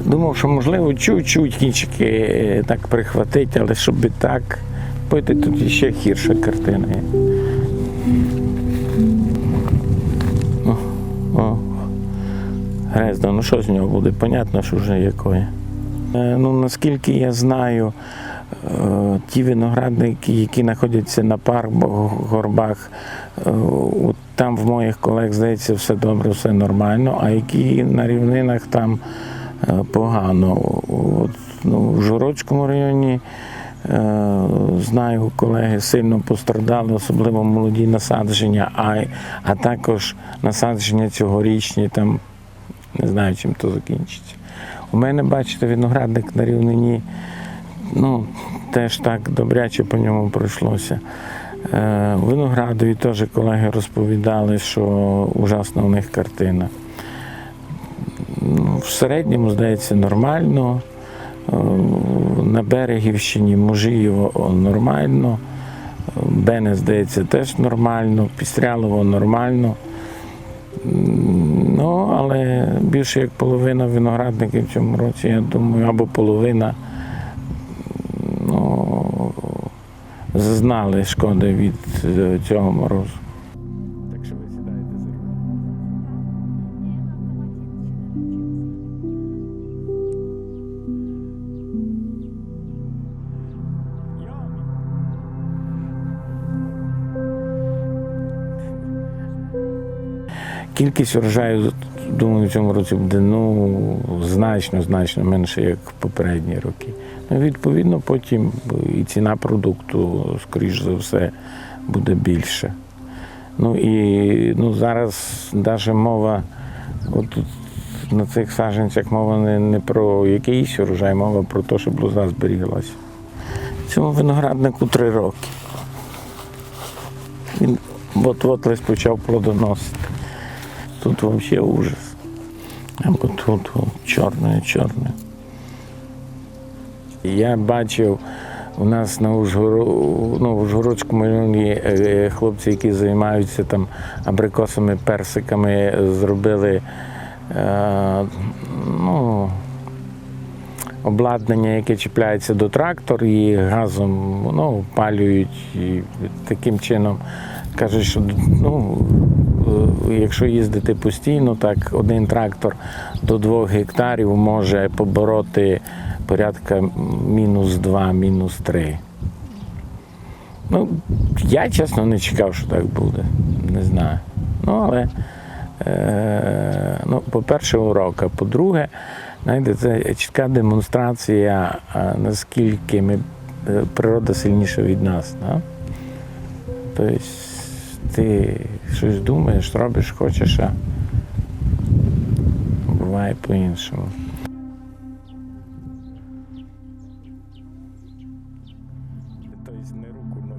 Думав, що можливо чуть-чуть кінчики е, так прихватити, але щоб і так пити, тут ще гірша картина є. О. Грезно, ну що з нього буде? Понятно, що вже якої. Е, Ну, наскільки я знаю, е, ті виноградники, які знаходяться на горбах, е, там в моїх колег, здається, все добре, все нормально, а які на рівнинах там погано. От, ну, в Жородському районі е, знаю, колеги сильно пострадали, особливо молоді насадження, а, а також насадження цьогорічні, там не знаю, чим то закінчиться. У мене, бачите, виноградник на рівнині, ну, теж так добряче по ньому пройшлося. Е, Виноградові теж колеги розповідали, що ужасна у них картина. В середньому, здається, нормально. Е, На Берегівщині Мужиєво нормально. Бене, здається, теж нормально, Пістрялово нормально. Ну, але більше як половина виноградників в цьому році, я думаю, або половина ну, зазнали шкоди від е, цього морозу. Кількість урожаю, думаю, в цьому році буде ну, значно, значно менше, як в попередні роки. Ну, відповідно, потім і ціна продукту, скоріш за все, буде більше. Ну і ну, зараз навіть мова, от на цих саджанцях мова не, не про якийсь урожай, мова про те, щоб лоза зберіглася. Цьому винограднику три роки. Він от-от лише почав плодоносити. Тут взагалі ужас. Або тут о, чорне, чорне. Я бачив у нас на Ужгоро... ну, в Ужгородському районі е, хлопці, які займаються там абрикосами, персиками, зробили е, ну, обладнання, яке чіпляється до трактора і газом ну, палюють і таким чином. Кажуть, що ну, е, якщо їздити постійно, так один трактор до двох гектарів може побороти порядка мінус 2, мінус 3. Ну, я чесно не чекав, що так буде. Не знаю. Ну, але, е, ну, по-перше, урок, а по-друге, знаєте, це чітка демонстрація, наскільки ми, е, природа сильніша від нас. Да? Тобто ти щось думаєш, робиш, хочеш, а буває по-іншому. Тобто не руку.